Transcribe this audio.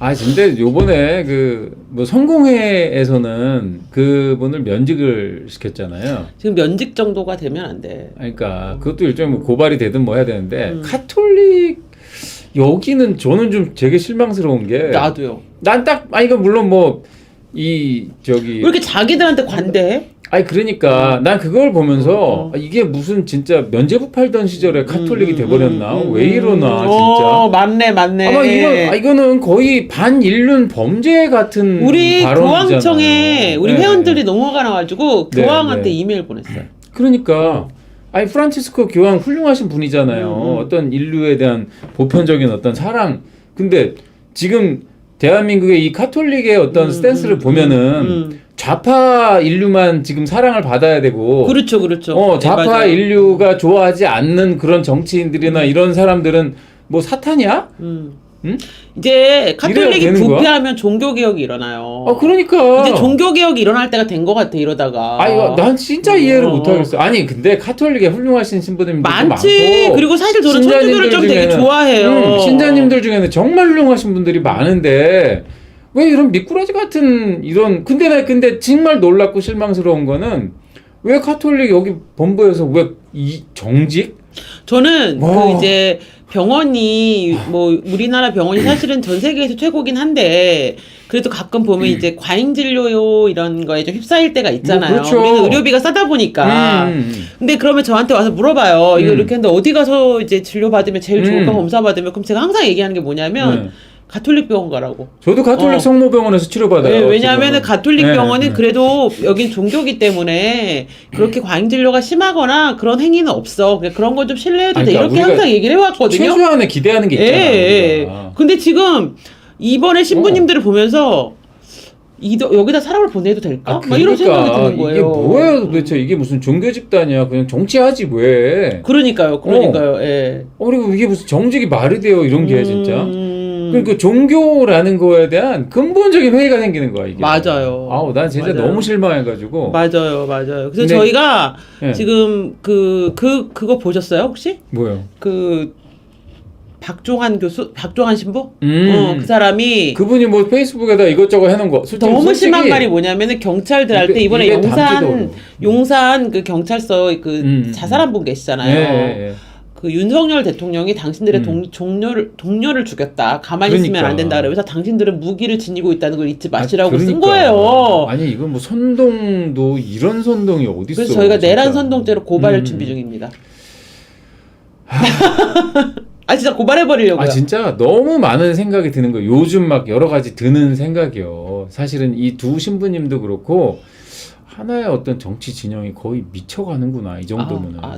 아 근데 요번에 그 뭐 성공회에서는 그분을 면직을 시켰잖아요. 지금 면직 정도가 되면 안 돼. 그러니까 그것도 일종의 뭐 고발이 되든 뭐 해야 되는데 음. 카톨릭 여기는 저는 좀 되게 실망스러운 게 나도요. 난 딱 아 이거 물론 뭐 이 저기 왜 이렇게 자기들한테 관대해? 아니 그러니까 난 그걸 보면서 어. 아, 이게 무슨 진짜 면제부 팔던 시절에 카톨릭이 음, 돼버렸나 음, 음, 왜 이러나 음. 진짜 어, 맞네, 맞네. 아마 이건 아, 이거는 거의 반인륜 범죄 같은 우리 발언이잖아요. 교황청에 우리 네. 회원들이 화가 나가지고 네, 교황한테 네. 이메일 보냈어요. 그러니까 아니 프란치스코 교황 훌륭하신 분이잖아요. 음, 음. 어떤 인류에 대한 보편적인 어떤 사랑. 근데 지금 대한민국의 이 카톨릭의 어떤 음, 스탠스를 음, 보면은 음. 좌파 인류만 지금 사랑을 받아야 되고 그렇죠, 그렇죠. 어, 네, 좌파 맞아요. 인류가 좋아하지 않는 그런 정치인들이나 이런 사람들은 뭐 사탄이야? 음. 응? 이제 카톨릭이 거야? 부패하면 종교 개혁이 일어나요. 아 그러니까 이제 종교 개혁이 일어날 때가 된 것 같아 이러다가. 아 이거 난 진짜 이해를 어. 못 하겠어. 아니 근데 카톨릭에 훌륭하신 신부님들도 많지. 많고 그리고 사실 저는 천주교를 좀 되게 중에는, 좋아해요. 음, 신자님들 중에는 정말 훌륭하신 분들이 많은데 왜 이런 미꾸라지 같은 이런 근데 나 근데 정말 놀랍고 실망스러운 거는 왜 카톨릭 여기 본부에서 왜 이 정직? 저는 와. 그 이제 병원이 뭐 우리나라 병원이 사실은 전 세계에서 최고긴 한데 그래도 가끔 보면 이제 과잉 진료요 이런 거에 좀 휩싸일 때가 있잖아요. 뭐 그렇죠. 우리는 의료비가 싸다 보니까. 음, 음, 음. 근데 그러면 저한테 와서 물어봐요. 이거 음. 이렇게 했는데 어디 가서 이제 진료 받으면 제일 좋을까 음. 검사 받으면 그럼 제가 항상 얘기하는 게 뭐냐면 네. 가톨릭 병원 가라고. 저도 가톨릭 어. 성모병원에서 치료받아요. 네, 왜냐하면. 가톨릭 네, 병원은 네. 그래도 여긴 종교기 때문에 그렇게 과잉 진료가 심하거나 그런 행위는 없어. 그냥 그런 건 좀 신뢰해도 돼. 그러니까 이렇게 항상 얘기를 해왔거든요. 최소한의 기대하는 게 예, 있잖아. 예. 우리가. 근데 지금 이번에 신부님들을 보면서 이도, 여기다 사람을 보내도 될까? 아, 막 이런 생각이 그러니까 드는 거예요. 이게 뭐예요 도대체 이게 무슨 종교 집단이야 그냥 정치하지 왜? 그러니까요, 그러니까요. 예. 어, 그리고 이게 무슨 정직이 말이 돼요 이런 게 진짜. 음, 그러니까 종교라는 거에 대한 근본적인 회의가 생기는 거야 이게. 맞아요. 아우 난 진짜 맞아요. 너무 실망해가지고. 맞아요, 맞아요. 그래서 근데- 저희가 예. 지금 그, 그, 그거 보셨어요, 혹시? 뭐요? 그, 박종환 교수? 박종환 신부? 음. 어, 그 사람이 그분이 뭐 페이스북에다 이것저것 해놓은 거. 솔직히, 너무 솔직히 심한 말이 뭐냐면은 경찰들 할 때 입에- 이번에 입에 용산 담기도 어려워. 용산 그 경찰서 그 음, 음, 자살한 분 계시잖아요. 예, 예, 예. 그 윤석열 대통령이 당신들의 음. 동, 동료를 동료를 죽였다. 가만히 있으면 그러니까. 안 된다. 그러면서 당신들은 무기를 지니고 있다는 걸 잊지 아, 마시라고 쓴 그러니까. 거예요. 아니 이건 뭐 선동도 이런 선동이 어디 있어? 그래서 저희가 내란. 선동죄로 고발을 음. 준비 중입니다. 아 진짜 고발해 버리려고요. 아 진짜 너무 많은 생각이 드는 거예요. 요즘 막 여러 가지 드는 생각이요. 사실은 이 두 신부님도 그렇고 하나의 어떤 정치 진영이 거의 미쳐가는구나 이 정도면은. 아,